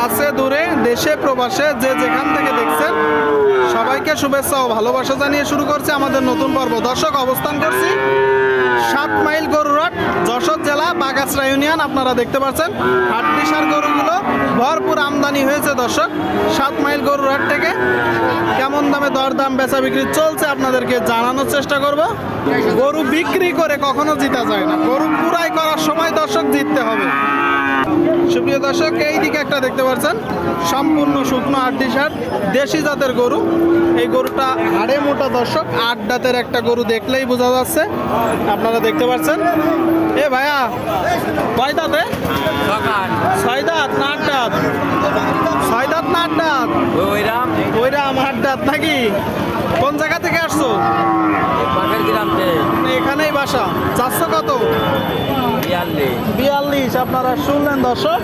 কাছে দূরে, দেশে, প্রবাসে, যে যেখান থেকে দেখছেন, সবাইকে শুভেচ্ছা ও ভালোবাসা জানিয়ে শুরু করছে আমাদের নতুন পর্ব। দর্শক, অবস্থান করছি সাত মাইল গরুরহাট যশোর জেলা বাগাসরা ইউনিয়ন, আপনারা দেখতে পাচ্ছেন হাটটিসার গরুগুলো ভরপুর আমদানি হয়েছে, দর্শক। সাত মাইল গরুরহাট থেকে কেমন দামে দরদাম, বেচা বিক্রি চলছে, আপনাদেরকে জানানোর চেষ্টা করব। গরু বিক্রি করে কখনো জিতা যায় না, গরু পুরাই করার সময় দর্শক জিততে হবে। সুপ্রিয় দর্শক এই দিকে একটা দেখতে পাচ্ছেন সম্পূর্ণ শুকনো আটটি সার দেশি জাতের গরু। এই গরুটা হাড়ে মোটা দর্শক আট দাঁতের একটা গরু দেখলেই বোঝা যাচ্ছে। আপনারা দেখতে পাচ্ছেন। এ ভাইয়া কয় দাঁতে ছয় দাঁত না আট দাঁত? ছয় দাঁত না আট দাঁত? ওইরাম। ওইরা আমার দাঁত নাকি? কোন জায়গা থেকে আসছো? বাসা চারশো কত? বিয়াল্লিশ। আপনারা শুনলেন দর্শক?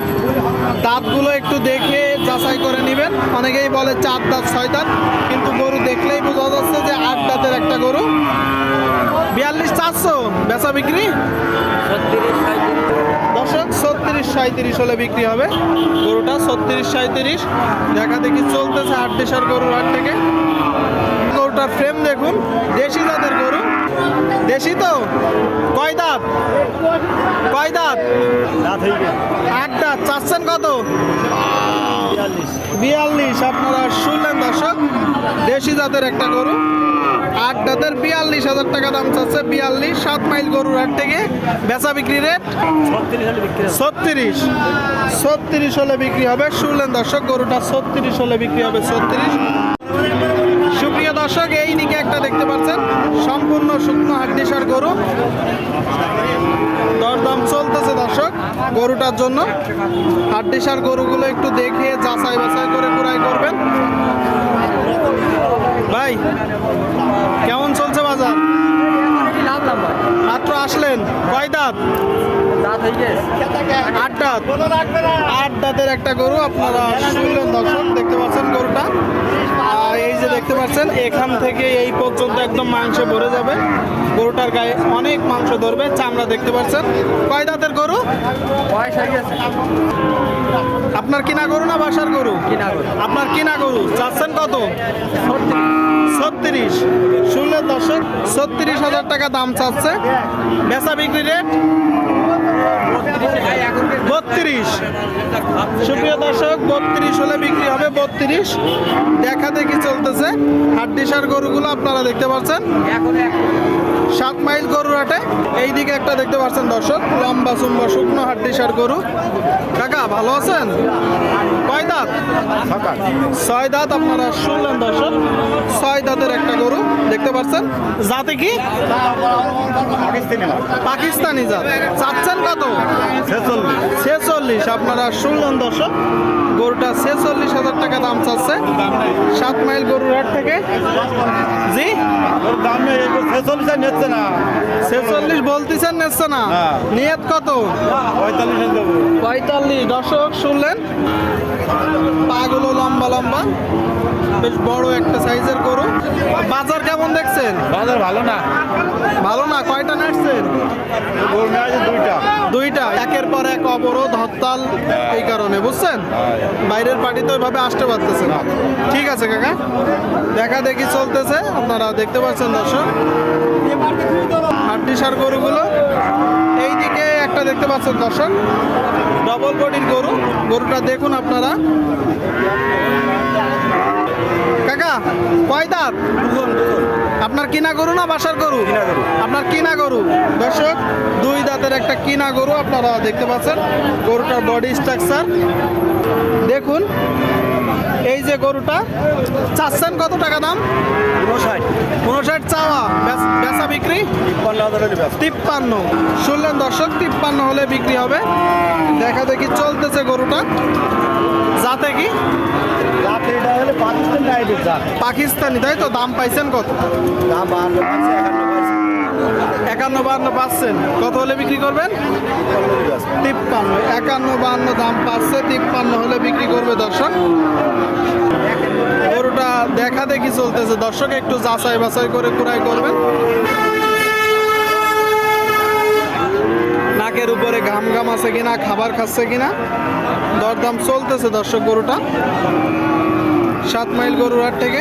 দাঁতগুলো একটু দেখে যাচাই করে নেবেন। অনেকেই বলে চার দাঁত ছয় দাঁত কিন্তু গরু দেখলেই বোঝা যাচ্ছে যে আট দাঁতের একটা গরু। বিয়াল্লিশ চারশো? বেচা বিক্রি? দর্শক ছত্রিশ সাঁত্রিশ হলে বিক্রি হবে। গরুটা ছত্রিশ সাঁত্রিশ দেখা দেখি চলতেছে আট দেশের গরুর হাট থেকে। গরুটার ফ্রেম দেখুন, দেশি জাতের গরু। দেশি তো? কয় দাঁত? কয় দাঁত? আট চাচ্ছেন কত? বিয়াল্লিশ। আপনারা শুনলেন দর্শক, দেশি জাতের একটা গরু। আট দাঁতের বিয়াল্লিশ হাজার টাকা দাম চাচ্ছে বিয়াল্লিশ, সাত মাইল গরুর হাট থেকে। বেচা বিক্রি রেট? ছত্রিশ। ছত্রিশ হলে বিক্রি হবে। শুনলেন দর্শক, গরুটা ছত্রিশ হলে বিক্রি হবে ছত্রিশ। দর্শক, এই দিকে একটা দেখতে পাচ্ছেন, সম্পূর্ণ শুকনো হাড্ডিসার গরু। দরদাম চলতেছে দর্শক, গরুটার জন্য। হাড্ডিসার গরুগুলো একটু দেখে যাচাই বাছাই করে কুড়াই করবেন। ভাই, কেমন চলছে বাজার? মাত্র আসলেন, কয় দাঁত? আট দাঁত। আট দাঁতের একটা গরু আপনারা শুনলেন দর্শক, দেখতে পাচ্ছেন গরুটা। যে দেখতে পাচ্ছেন এখান থেকে এই পর্যন্ত একদম মাংস ভরে যাবে। গরুটার গায়ে অনেক মাংস ধরবে চামড়া দেখতে পাচ্ছেন। কয় দাঁতের গরু? আপনার কিনা গরু না বাসার গরু? কিনা গরু। আপনার কিনা গরু? চাচ্ছেন কত? ছত্রিশ। শুনলেন দর্শক ছত্রিশ হাজার টাকা দাম চাচ্ছে। বেচা বিক্রি রেট? বত্রিশ। সুপ্রিয় দর্শক, বত্রিশ হলে বিক্রি হবে বত্রিশ। দেখা দেখি চলতেছে। হাড্ডিসার গরুগুলো আপনারা দেখতে পাচ্ছেন। সাত মাইল গরুর হাটে। এইদিকে একটা দেখতে পাচ্ছেন দর্শক, লম্বা চুম্বা শুকনো হাড্ডিসার গরু। কাকা, ভালো আছেন? কয় দাঁত? ছয় দাঁত আপনারা শুনলেন দর্শক। ছয় দাঁতের একটা গরু, দেখতে পাচ্ছেন। জাতে কি? পাকিস্তানি জাত। চাচ্ছেন কত? ছেচল্লিশ। আপনারা শুনলেন দর্শক গরুটা ছেচল্লিশ হাজার টাকা দাম চাচ্ছে। সাত মাইল গরুর হাট থেকে। জি? ছেচল্লিশ বলতেছেন নেচ্ছে না। হ্যাঁ। নিয়ত কত? পঁয়তাল্লিশ। দর্শক শুনলেন? পাগুলো লম্বা লম্বা। বেশ বড় একটা সাইজের গরু। বাজার কেমন দেখছেন? বাজার ভালো না। ভালো না? কয়টা নাচছেন অবরোধ হরতাল এই কারণে, বুঝছেন? বাইরের পার্টি তো ওইভাবে আসতে পারতেছে না। ঠিক আছে কাকা, দেখা দেখি চলতেছে, আপনারা দেখতে পাচ্ছেন দর্শক। হাড্ডিসার গরুগুলো, এইদিকে একটা দেখতে পাচ্ছেন দর্শক ডবল বডির গরু। গরুটা দেখুন আপনারা। কাকা কয় দাঁত? আপনার কিনা গরু না বাসার গরু? আপনার কিনা গরু। দর্শক দুই দাঁতের একটা কিনা গরু আপনারা দেখতে পাচ্ছেন। গরুটার বডি স্ট্রাকচার দেখুন এই যে গরুটা চাচ্ছেন কত টাকা দাম? উনষাট। চাওয়া। বেচা বিক্রি? তিপ্পান্ন। শুনলেন দর্শক তিপ্পান্ন হলে বিক্রি হবে। দেখা দেখি চলতেছে গরুটা। যাতে কি পাকিস্তানি তাই তো? দাম পাইছেন কত? একান্ন বাহান্ন পাচ্ছেন কত হলে বিক্রি করবেন? তিপ্পান্ন। একান্ন বাহান্ন দাম পাচ্ছে তিপ্পান্ন হলে বিক্রি করবে দর্শক। গরুটা দেখা দেখি চলতেছে। দর্শক একটু যাচাই বাছাই করে কুড়াই করবেন। নাকের উপরে ঘাম ঘাম আছে কিনা, খাবার খাচ্ছে কিনা, দরদাম চলতেছে দর্শক গরুটা। সাত মাইল গরুর হাট থেকে।